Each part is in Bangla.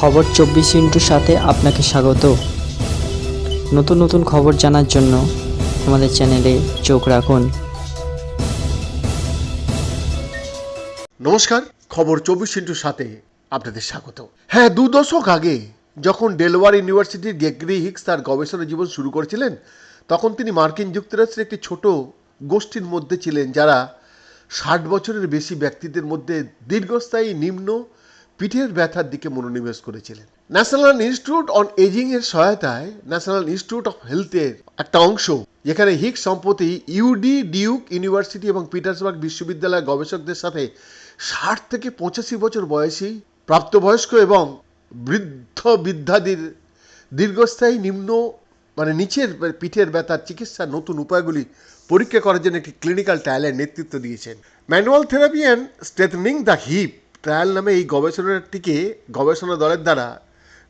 খবর চব্বিশ ইন্টুর সাথে আপনাকে স্বাগত। নতুন নতুন খবর জানার জন্য আমাদের চ্যানেলে চোখ রাখুন। নমস্কার, খবর চব্বিশ ইন্টুর সাথে আপনাদের স্বাগত। হ্যাঁ দু দশক আগে যখন ডেলওয়ার ইউনিভার্সিটির গেগরি হিক্স তার গবেষণা জীবন শুরু করেছিলেন, তখন তিনি মার্কিন যুক্তরাষ্ট্রের একটি ছোট গোষ্ঠীর মধ্যে ছিলেন, যারা ষাট বছরের বেশি ব্যক্তিদের মধ্যে দীর্ঘস্থায়ী নিম্ন পিঠের ব্যথার দিকে মনোনিবেশ করেছিলেন। ন্যাশনাল ইনস্টিটিউট অন এজিং এর সহায়তায় ন্যাশনাল ইনস্টিটিউট অফ হেলথের একটা অংশ, যেখানে হিক্স সম্প্রতি ইউডি ডিউক ইউনিভার্সিটি এবং পিটার্সবার্গ বিশ্ববিদ্যালয়ের গবেষকদের সাথে ষাট থেকে পঁচাশি বছর বয়সী প্রাপ্তবয়স্ক এবং বৃদ্ধ বৃদ্ধাদের দীর্ঘস্থায়ী নিম্ন মানে নিচের পিঠের ব্যথার চিকিৎসার নতুন উপায়গুলি পরীক্ষা করার জন্য একটি ক্লিনিক্যাল ট্রায়ালের নেতৃত্ব দিয়েছেন। Manual therapy and strengthening the hip trial নামে এই গবেষণাটিকে গবেষণা দলের দ্বারা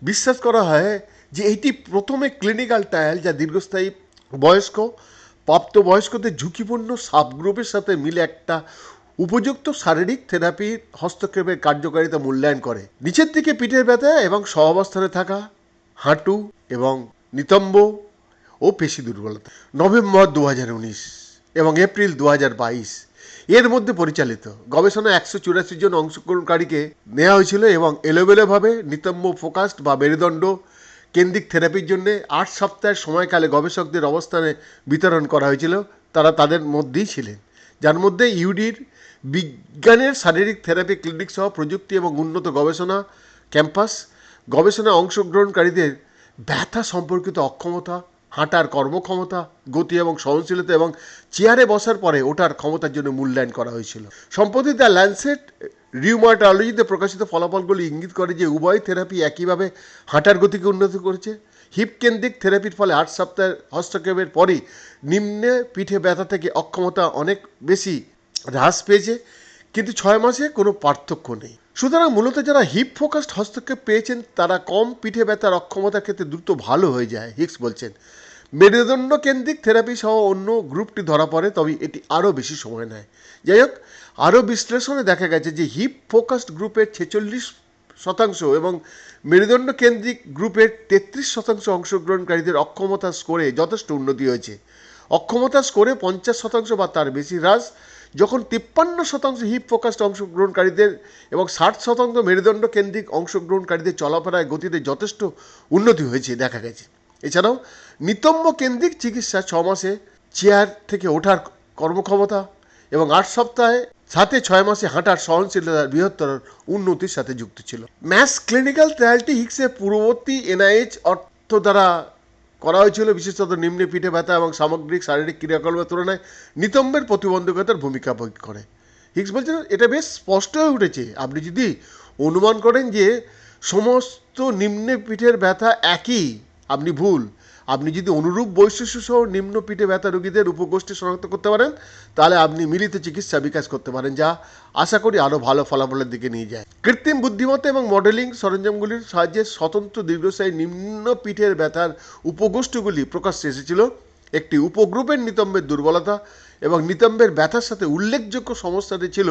বিশ্বাস করা হয় যে এটি প্রথমে ক্লিনিক্যাল ট্রায়াল যা দীর্ঘস্থায়ী বয়স্ক, প্রাপ্তবয়স্কদের ঝুঁকিপূর্ণ সাবগ্রুপের সাথে মিলে একটা উপযুক্ত শারীরিক থেরাপির হস্তক্ষেপের কার্যকারিতা মূল্যায়ন করে। নিচের দিকে পিঠের ব্যথা এবং সহাবস্থানে থাকা হাঁটু এবং নিতম্ব ও পেশি দুর্বলতা। নভেম্বর দু হাজার উনিশ। এবং এপ্রিল দু এর মধ্যে পরিচালিত। গবেষণা একশো চুরাশি জন অংশগ্রহণকারীকে নেওয়া হয়েছিল এবং এলোমেলোভাবে নিতম্ব ফোকাসড বা মেরুদণ্ড কেন্দ্রিক থেরাপির জন্য আট সপ্তাহের সময়কালে গবেষকদের অবস্থানে বিতরণ করা হয়েছিল। তারা তাদের মধ্যেই ছিলেন। যার মধ্যে ইউডির বিজ্ঞানের শারীরিক থেরাপি ক্লিনিক সহ প্রযুক্তি এবং উন্নত গবেষণা ক্যাম্পাস, গবেষণায় অংশগ্রহণকারীদের ব্যথা সম্পর্কিত অক্ষমতা হাঁটার কর্মক্ষমতা, গতি এবং সহনশীলতা এবং চেয়ারে বসার পরে ওঠার ক্ষমতার জন্য মূল্যায়ন করা হয়েছিল। সম্প্রতি দ্য ল্যান্ডসেট রিউমাটোলজিতে প্রকাশিত ফলাফলগুলি ইঙ্গিত করে যে উভয় থেরাপি একইভাবে হাঁটার গতিকে উন্নত করেছে। হিপকেন্দ্রিক থেরাপির ফলে আট সপ্তাহের হস্তক্ষেপের পরই নিম্নে পিঠে ব্যথা থেকে অক্ষমতা অনেক বেশি হ্রাস পেয়েছে। কিন্তু ছয় মাসে কোনো পার্থক্য নেই। সুতরাং মূলত যারা হিপ ফোকাসড হস্তক্ষেপ পেয়েছেন, তারা কম পিঠে ব্যথার অক্ষমতার ক্ষেত্রে দ্রুত ভালো হয়ে যায়, হিক্স বলছেন। মেরুদণ্ড কেন্দ্রিক থেরাপি সহ অন্য গ্রুপটি ধরা পড়ে, তবে এটি আরও বেশি সময় নেয়। যাই হোক, আরও বিশ্লেষণে দেখা গেছে যে হিপ ফোকাসড গ্রুপের ছেচল্লিশ শতাংশ এবং মেরুদণ্ড কেন্দ্রিক গ্রুপের তেত্রিশ শতাংশ অংশগ্রহণকারীদের অক্ষমতা স্কোরে যথেষ্ট উন্নতি হয়েছে। অক্ষমতা স্কোরে পঞ্চাশ শতাংশ বা তার বেশি হ্রাস যখন তিপ্পান্ন শতাংশ হিপ ফোকাসড অংশগ্রহণকারীদের এবং ষাট শতাংশ মেরুদণ্ড কেন্দ্রিক অংশগ্রহণকারীদের চলাফেরায় গতিতে যথেষ্ট উন্নতি হয়েছে, দেখা গেছে। এছাড়াও নিতম্ব কেন্দ্রিক চিকিৎসা ছ মাসে চেয়ার থেকে ওঠার কর্মক্ষমতা এবং আট সপ্তাহে সাথে ছয় মাসে হাঁটার সহনশীলতার বৃহত্তর উন্নতির সাথে যুক্ত ছিল। ম্যাস ক্লিনিক্যাল ট্রায়ালটি হিক্সের পূর্ববর্তী এনআইএইচ অর্থ দ্বারা করা হয়েছিল, বিশেষত নিম্নে পিঠে ব্যথা এবং সামগ্রিক শারীরিক ক্রিয়াকলাপের তুলনায় নিতম্বের প্রতিবন্ধকতার ভূমিকা ভোগ করে। হিক্স বলছেন, এটা বেশ স্পষ্ট হয়ে উঠেছে। আপনি যদি অনুমান করেন যে সমস্ত নিম্নে পিঠের ব্যথা একই আপনি ভুল। আপনি যদি অনুরূপ বৈশিষ্ট্য সহ নিম্ন পিঠে ব্যথা রোগীদের উপগোষ্ঠী শনাক্ত করতে পারেন, তাহলে আপনি মিলিত চিকিৎসা বিকাশ করতে পারেন, যা আশা করি আরও ভালো ফলাফলের দিকে নিয়ে যায়। কৃত্রিম বুদ্ধিমত্তা এবং মডেলিং সরঞ্জামগুলির সাহায্যে স্বতন্ত্র দীর্ঘস্থায়ী নিম্ন পিঠের ব্যথার উপগোষ্ঠীগুলি প্রকাশ্যে এসেছিল। একটি উপগ্রুপের নিতম্বের দুর্বলতা এবং নিতম্বের ব্যথার সাথে উল্লেখযোগ্য সমস্যাটি ছিল,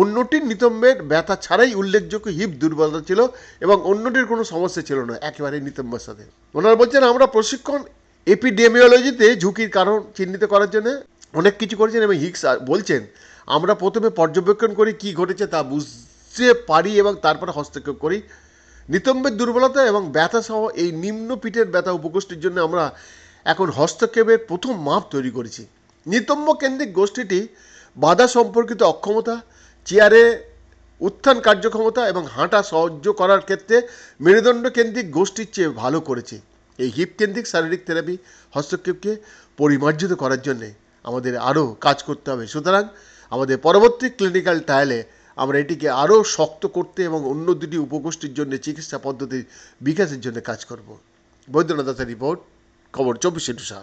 অন্যটির নিতম্বের ব্যথা ছাড়াই উল্লেখযোগ্য হিপ দুর্বলতা ছিল এবং অন্যটির কোনো সমস্যা ছিল না একেবারে নিতম্বের সাথে। ওনারা বলছেন, আমরা প্রশিক্ষণ এপিডেমিওলজিতে ঝুঁকির কারণ চিহ্নিত করার জন্য অনেক কিছু করেছেন এবং হিক্স বলছেন, আমরা প্রথমে পর্যবেক্ষণ করি কি ঘটেছে তা বুঝতে পারি এবং তারপরে হস্তক্ষেপ করি। নিতম্বের দুর্বলতা এবং ব্যথা সহ এই নিম্ন পিঠের ব্যথা উপগোষ্ঠীর জন্য আমরা এখন হস্তক্ষেপের প্রথম মাপ তৈরি করেছি। নিতম্ব কেন্দ্রিক গোষ্ঠীটি বাধা সম্পর্কিত অক্ষমতা, চেয়ারে উত্থান কার্যক্ষমতা এবং হাঁটা সহ্য করার ক্ষেত্রে মেরুদণ্ড কেন্দ্রিক গোষ্ঠীর চেয়ে ভালো করেছে। এই হিপ কেন্দ্রিক শারীরিক থেরাপি হস্তক্ষেপকে পরিমার্জিত করার জন্যে আমাদের আরও কাজ করতে হবে। সুতরাং আমাদের পরবর্তী ক্লিনিক্যাল ট্রায়ালে আমরা এটিকে আরও শক্ত করতে এবং অন্য দুটি উপগোষ্ঠীর জন্য চিকিৎসা পদ্ধতির বিকাশের জন্য কাজ করব। বৈদ্যনাথ দাসের রিপোর্ট। খবর চব্বিশ ইন্টু সাত